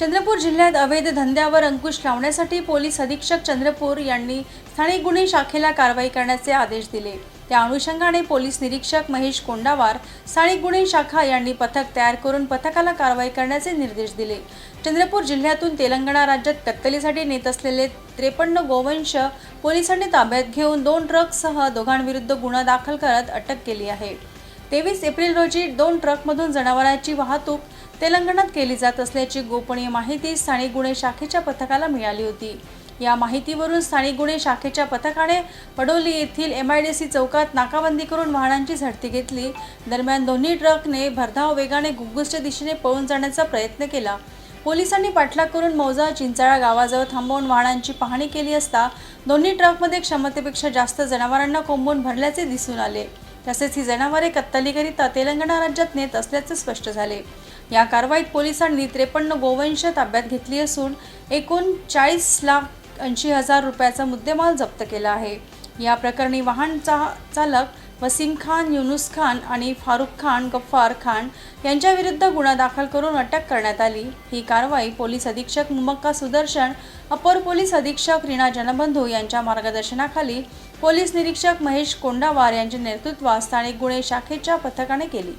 चंद्रपूर जिल्ह्यात अवैध धंद्यावर अंकुश लावण्यासाठी पोलीस अधीक्षक चंद्रपूर यांनी स्थानिक गुन्हे शाखेला कारवाई करण्याचे आदेश दिले. त्या अनुषंगाने पोलीस निरीक्षक महेश कोंडावार स्थानिक गुन्हे शाखा यांनी पथक तयार करून पथकाला कारवाई करण्याचे निर्देश दिले. चंद्रपूर जिल्ह्यातून तेलंगणा राज्यात कत्तलीसाठी नेत असलेले त्रेपन्न गोवंश पोलिसांनी ताब्यात घेऊन दोन ट्रकसह दोघांविरुद्ध गुन्हा दाखल करत अटक केली आहे. तेवीस एप्रिल रोजी दोन ट्रकमधून जनावरांची वाहतूक तेलंगणात केली जात असल्याची गोपनीय माहिती स्थानिक गुन्हे शाखेच्या पथकाला मिळाली होती. या माहितीवरून स्थानिक गुन्हे शाखेच्या पथकाने पडोली येथील एम आय डी सी चौकात नाकाबंदी करून वाहनांची झडती घेतली. दरम्यान दोन्ही ट्रकने भरधाव वेगाने गुग्गुसच्या दिशेने पळून जाण्याचा प्रयत्न केला. पोलिसांनी पाठलाग करून मौजा चिंचाळा गावाजवळ थांबवून वाहनांची पाहणी केली असता दोन्ही ट्रकमध्ये क्षमतेपेक्षा जास्त जनावरांना कोंबून भरल्याचे दिसून आले. तसेच ही जनावरे कत्तलीकरिता तेलंगणा राज्यात नेत असल्याचे स्पष्ट झाले. या कारवाईत पोलिसांनी त्रेपन्न गोवंश ताब्यात घेतली असून एकूण चाळीस लाख ऐंशी हजार रुपयाचा मुद्देमाल जप्त केला आहे. या प्रकरणी वाहन चा चालक वसीम खान युनुस खान आणि फारुख खान गफ्फार खान यांच्याविरुद्ध गुन्हा दाखल करून अटक करण्यात आली. ही कारवाई पोलीस अधीक्षक मुमक्का सुदर्शन अपर पोलीस अधीक्षक रीना जनबंधू यांच्या मार्गदर्शनाखाली पोलीस निरीक्षक महेश कोंडावार यांच्या नेतृत्वात स्थानिक गुन्हे शाखेच्या पथकाने केली.